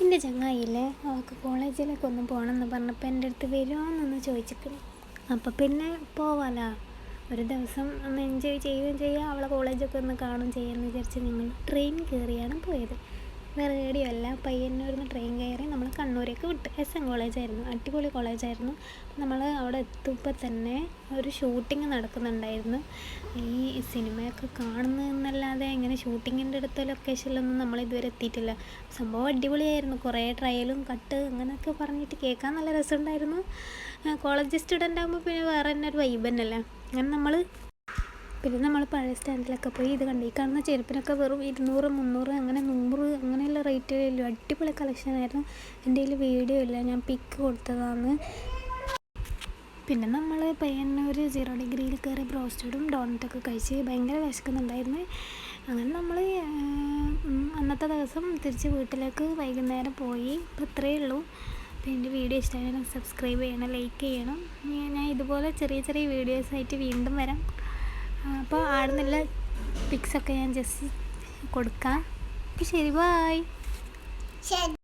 എന്റെ ചങ്ങായില്ലേ അവൾക്ക് കോളേജിലേക്ക് ഒന്ന് പോകണം എന്ന് പറഞ്ഞപ്പോൾ എന്റെ അടുത്ത് വരുമോയെന്നൊന്ന് ചോദിച്ചിട്ട് അപ്പോൾ പിന്നെ പോവാലോ. ഒരു ദിവസം ഒന്ന് എൻജോയ് ചെയ്യുകയും ചെയ്യുക അവളെ കോളേജൊക്കെ ഒന്ന് കാണും ചെയ്യാമെന്ന് വിചാരിച്ച് ഞങ്ങൾ ട്രെയിൻ കയറിയാണ് പോയത്. വേറെ എവിടെയല്ല പയ്യന്നൂരിൽ നിന്ന് ട്രെയിൻ കയറി കണ്ണൂരേക്ക് വിട്ട് എസ് എൻ കോളേജായിരുന്നു അടിപൊളി കോളേജായിരുന്നു നമ്മൾ അവിടെ എത്തുമ്പോൾ തന്നെ ഒരു ഷൂട്ടിംഗ് നടക്കുന്നുണ്ടായിരുന്നു. ഈ സിനിമയൊക്കെ കാണുന്നതെന്നല്ലാതെ ഇങ്ങനെ ഷൂട്ടിങ്ങിന്റെ അടുത്ത ലൊക്കേഷനിലൊന്നും നമ്മൾ ഇതുവരെ എത്തിയിട്ടില്ല. സംഭവം അടിപൊളിയായിരുന്നു. കുറേ ട്രയലും കട്ട് അങ്ങനെയൊക്കെ പറഞ്ഞിട്ട് കേൾക്കാൻ നല്ല രസമുണ്ടായിരുന്നു. കോളേജ് സ്റ്റുഡന്റ് ആകുമ്പോൾ പിന്നെ വേറെ തന്നെ ഒരു വൈബ് തന്നെയല്ലേ? അങ്ങനെ നമ്മൾ പിന്നെ നമ്മൾ പഴയ സ്റ്റാൻഡിലൊക്കെ പോയി ഇത് കണ്ടു. ഈ കാണുന്ന ചെരുപ്പിനൊക്കെ വെറും ഇരുന്നൂറ് മുന്നൂറ് അങ്ങനെ നൂറ് അങ്ങനെയുള്ള റേറ്റിലല്ലോ അടിപൊളി കളക്ഷനായിരുന്നു എന്റെ കയ്യിൽ വീഡിയോ ഇല്ല. ഞാൻ പിക്ക് കൊടുത്തതാണ്. പിന്നെ നമ്മൾ പയ്യന്നൂർ സീറോ ഡിഗ്രിയിൽ കയറി ബ്രോസ്റ്റഡും ഡോണറ്റൊക്കെ കഴിച്ച് ഭയങ്കര വിശക്കുന്നുണ്ടായിരുന്നു. അങ്ങനെ നമ്മൾ അന്നത്തെ ദിവസം തിരിച്ച് വീട്ടിലേക്ക് വൈകുന്നേരം പോയി. അപ്പോൾ ഇത്രയേ ഉള്ളൂ. അപ്പോൾ എന്റെ വീഡിയോ ഇഷ്ടമായാലും സബ്സ്ക്രൈബ് ചെയ്യണം ലൈക്ക് ചെയ്യണം. ഞാൻ ഇതുപോലെ ചെറിയ ചെറിയ വീഡിയോസ് ആയിട്ട് വീണ്ടും വരാം. അപ്പോൾ ആടുന്നുള്ള പിക്സൊക്കെ ഞാൻ ജസ്റ്റ് കൊടുക്കാം. ശരി ബായ്